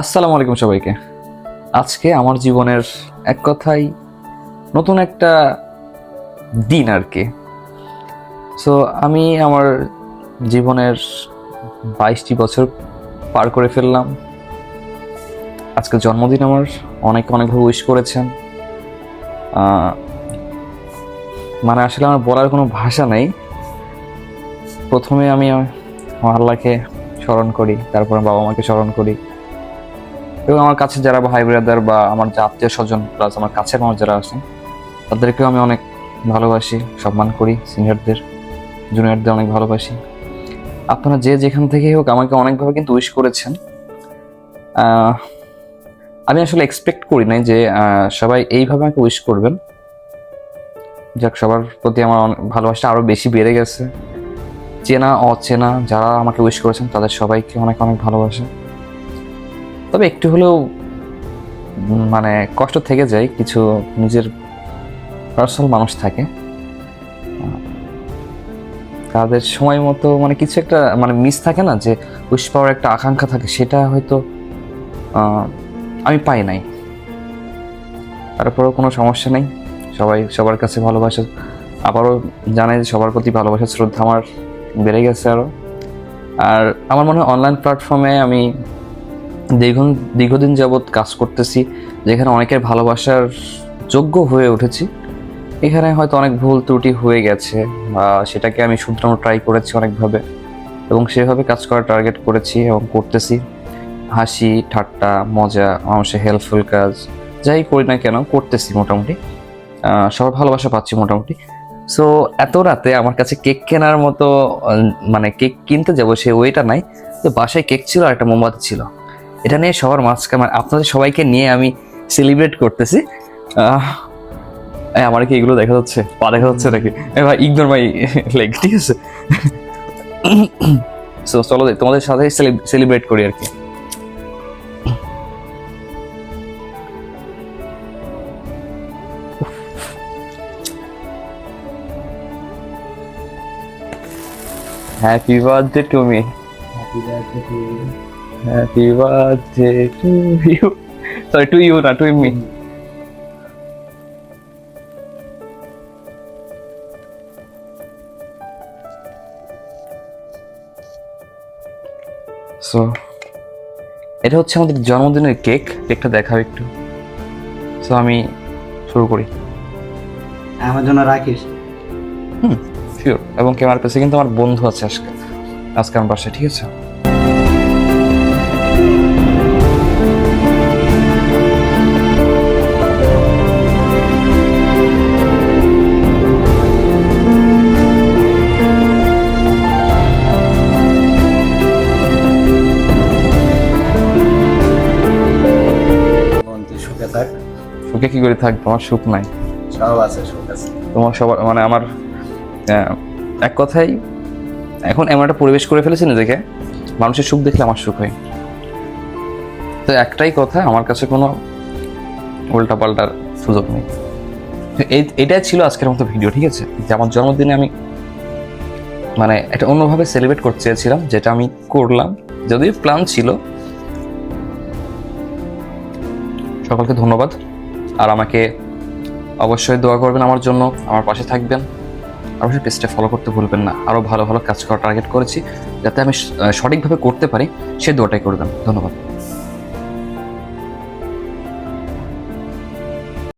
আসসালামু আলাইকুম সবাইকে। আজকে আমার জীবনের এক কথাই নতুন একটা দিন আর কি। সো আমি আমার জীবনের বাইশটি বছর পার করে ফেললাম। আজকে জন্মদিন আমার, অনেক অনেকভাবে উইশ করেছেন। মানে আসলে আমার বলার কোনো ভাষা নেই। প্রথমে আমি আল্লাহকে স্মরণ করি, তারপর বাবা মাকে স্মরণ করি। এবং আমার কাছে যারা ভাই ব্রাদার বা আমার যে আত্মীয় স্বজন প্লাস আমার কাছের মানুষ যারা আছেন, তাদেরকেও আমি অনেক ভালোবাসি, সম্মান করি সিনিয়রদের জুনিয়রদের অনেক ভালোবাসি। আপনারা যে যেখান থেকেই হোক আমাকে অনেকভাবে কিন্তু উইশ করেছেন। আমি আসলে এক্সপেক্ট করি নাই যে সবাই এইভাবে আমাকে উইশ করবেন। যাক, সবার প্রতি আমার ভালোবাসা আরও বেশি বেড়ে গেছে। চেনা, অচেনা যারা আমাকে উইশ করেছেন, তাদের সবাইকে অনেক অনেক ভালোবাসে। তবে একটু হলেও মানে কষ্ট থেকে যায় কিছু নিজের পার্সোনাল মানুষ থাকে। তাদের সময় মতো মানে কিছু একটা মানে মিস থাকে না যে উইশ পাওয়ার একটা আকাঙ্ক্ষা থাকে, সেটা হয়তো আমি পাই নাই। তারপরেও কোনো সমস্যা নেই। সবাই সবার কাছে ভালোবাসা, আবারও জানাই যে সবার প্রতি ভালোবাসার শ্রদ্ধা আমার বেড়ে গেছে আরও। আর আমার মনে হয় অনলাইন প্ল্যাটফর্মে আমি দীর্ঘ, দীর্ঘদিন যাবৎ কাজ করতেছি, যেখানে অনেকের ভালোবাসার যোগ্য হয়ে উঠেছি। এখানে হয়তো অনেক ভুল ত্রুটি হয়ে গেছে সেটাকে আমি শুধরানোর ট্রাই করেছি অনেকভাবে, এবং সেভাবে কাজ করার টার্গেট করেছি এবং করতেছি। হাসি, ঠাট্টা, মজা, মানুষের হেল্পফুল কাজ, যাই করি না কেন করতেছি মোটামুটি। সবার ভালোবাসা পাচ্ছি মোটামুটি। সো এত রাতে আমার কাছে কেক কেনার মতো মানে কেক কিনতে যাব সে ওয়েটা নাই। তো বাসায় কেক ছিল আর একটা মোমবাতি ছিল। এটা নিয়ে সবার মাঝখানে মানে আপনাদের সবাইকে নিয়ে আমি সেলিব্রেট করতেছি। আমার কি এগুলো দেখা যাচ্ছে? পা দেখা যাচ্ছে নাকি? ভাই ইগনোর মাই লেগ ঠিক আছে? সো চলো তোমাদের সাথে সেলিব্রেট করি আর কি। Happy birthday to me happy birthday to you sorry to you না টু মি সো এটা হচ্ছে আমাদের জন্মদিনের কেক। কেকটা দেখাও একটু। সো আমি শুরু করি। আমার জন্য রাখিস। হুম শিওর এবং ক্যামেরার কাছে কিন্তু আমার বন্ধু আছে আজকে। আজকে আমার বাসায় ঠিক আছে? সুখে কি করে থাকব আমার সুখ নাই। সব আছে সুখ আছে। তোমার সবার মানে আমার এক কথাই এখন এমন একটা পরিবেশ করে ফেলেছি নিজেকে মানুষের সুখ দেখলে আমার সুখ হয়। তো একটাই কথা আমার কাছে কোনো উল্টা পাল্টার সুযোগ নেই। এই- এটাই ছিল আজকের মতো ভিডিও ঠিক আছে? যে আমার জন্মদিনে আমি মানে এটা অন্যভাবে সেলিব্রেট করতে চেয়েছিলাম যেটা আমি করলাম। যদিও প্ল্যান ছিল। সকলকে ধন্যবাদ। আর আমাকে অবশ্যই দোয়া করবেন আমার জন্য, আমার পাশে থাকবেন। অবশ্যই পেজটা ফলো করতে ভুলবেন না। আরও ভালো ভালো কাজ করা টার্গেট করেছি। যাতে আমি সঠিকভাবে করতে পারি, সে দোয়াটাই করবেন। ধন্যবাদ।